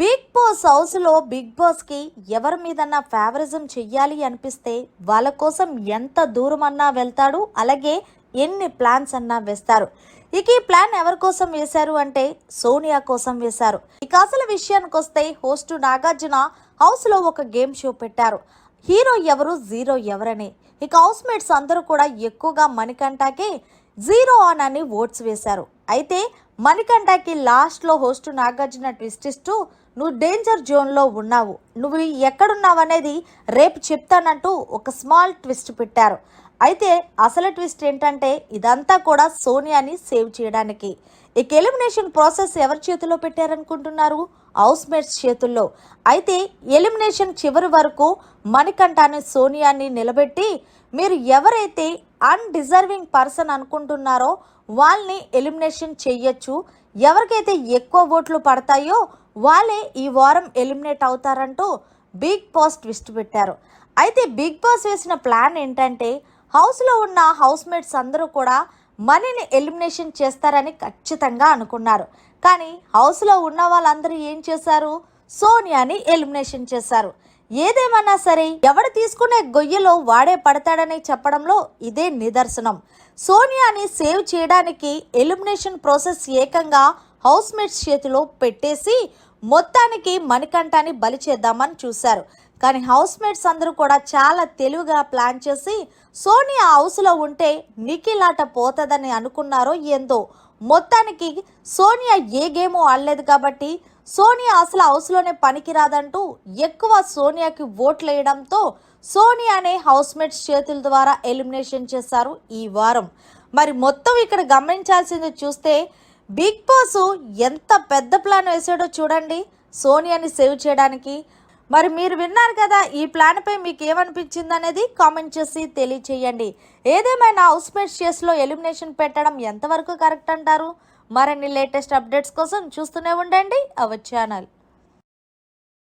Big boss హౌస్లో big బాస్కి ఎవరి మీదన్నా ఫేవరిజం చెయ్యాలి అనిపిస్తే వాళ్ళ కోసం ఎంత దూరం అన్నా వెళ్తాడు అలాగే ఎన్ని ప్లాన్స్ అన్నా వేస్తారు. ఇక ఈ ప్లాన్ ఎవరి కోసం వేశారు అంటే సోనియా కోసం వేశారు. ఇక అసలు విషయానికి వస్తే హోస్ట్ నాగార్జున హౌస్లో ఒక గేమ్ షో పెట్టారు. హీరో ఎవరు జీరో ఎవరని. ఇక హౌస్ మేట్స్ అందరూ కూడా ఎక్కువగా మణికంఠకే జీరో ఆన్ అని ఓట్స్ వేశారు. అయితే మణికంఠకి లాస్ట్లో హోస్ట్ నాగార్జున ట్విస్ట్ ఇస్తూ నువ్వు డేంజర్ జోన్లో ఉన్నావు. నువ్వు ఎక్కడున్నావు అనేది రేపు చెప్తానంటూ ఒక స్మాల్ ట్విస్ట్ పెట్టారు. అయితే అసలు ట్విస్ట్ ఏంటంటే ఇదంతా కూడా సోనియాని సేవ్ చేయడానికి. ఇక ఎలిమినేషన్ ప్రాసెస్ ఎవరి చేతిలో పెట్టారనుకుంటున్నారు? హౌస్ మేట్స్ చేతుల్లో. అయితే ఎలిమినేషన్ చివరి వరకు మణికంఠాన్ని సోనియాని నిలబెట్టి మీరు ఎవరైతే అన్డిజర్వింగ్ పర్సన్ అనుకుంటున్నారో వాళ్ళని ఎలిమినేషన్ చెయ్యొచ్చు. ఎవరికైతే ఎక్కువ ఓట్లు పడతాయో వాళ్ళే ఈ వారం ఎలిమినేట్ అవుతారంటూ బిగ్ బాస్ ట్విస్ట్ పెట్టారు. అయితే బిగ్ బాస్ వేసిన ప్లాన్ ఏంటంటే హౌస్లో ఉన్న హౌస్ మేట్స్ అందరూ కూడా మనీని ఎలిమినేషన్ చేస్తారని ఖచ్చితంగా అనుకున్నారు. కానీ హౌస్లో ఉన్న వాళ్ళందరూ ఏం చేశారు? సోనియాని ఎలిమినేషన్ చేశారు. ఏదేమన్నా సరే ఎవడు తీసుకునే గొయ్యలో వాడే పడతాడని చెప్పడంలో ఇదే నిదర్శనం. సోనియాని సేవ్ చేయడానికి ఎలిమినేషన్ ప్రాసెస్ ఏకంగా హౌస్ మేట్స్ చేతిలో పెట్టేసి మొత్తానికి మణికంఠాన్ని బలి చేద్దామని చూశారు. కానీ హౌస్ మేట్స్ అందరూ కూడా చాలా తెలివిగా ప్లాన్ చేసి సోనియా హౌస్లో ఉంటే నిఖిలాట పోతుందని అనుకున్నారో ఏందో. మొత్తానికి సోనియా ఏ గేమో ఆడలేదు కాబట్టి సోనియా అసలు హౌస్లోనే పనికిరాదంటూ ఎక్కువ సోనియాకి ఓట్లు వేయడంతో సోనియానే హౌస్మేట్స్ చేతుల ద్వారా ఎలిమినేషన్ చేశారు ఈ వారం. మరి మొత్తం ఇక్కడ గమనించాల్సింది చూస్తే బిగ్ బాస్ ఎంత పెద్ద ప్లాన్ వేసాడో చూడండి సోనియాని సేవ్ చేయడానికి. మరి మీరు విన్నారు కదా ఈ ప్లాన్పై మీకు ఏమనిపించింది అనేది కామెంట్ చేసి తెలియచేయండి. ఏదేమైనా హౌస్మేట్స్ చేస్లో ఎలిమినేషన్ పెట్టడం ఎంతవరకు కరెక్ట్ అంటారు? మరిన్ని లేటెస్ట్ అప్డేట్స్ కోసం చూస్తూనే ఉండండి. Our channel.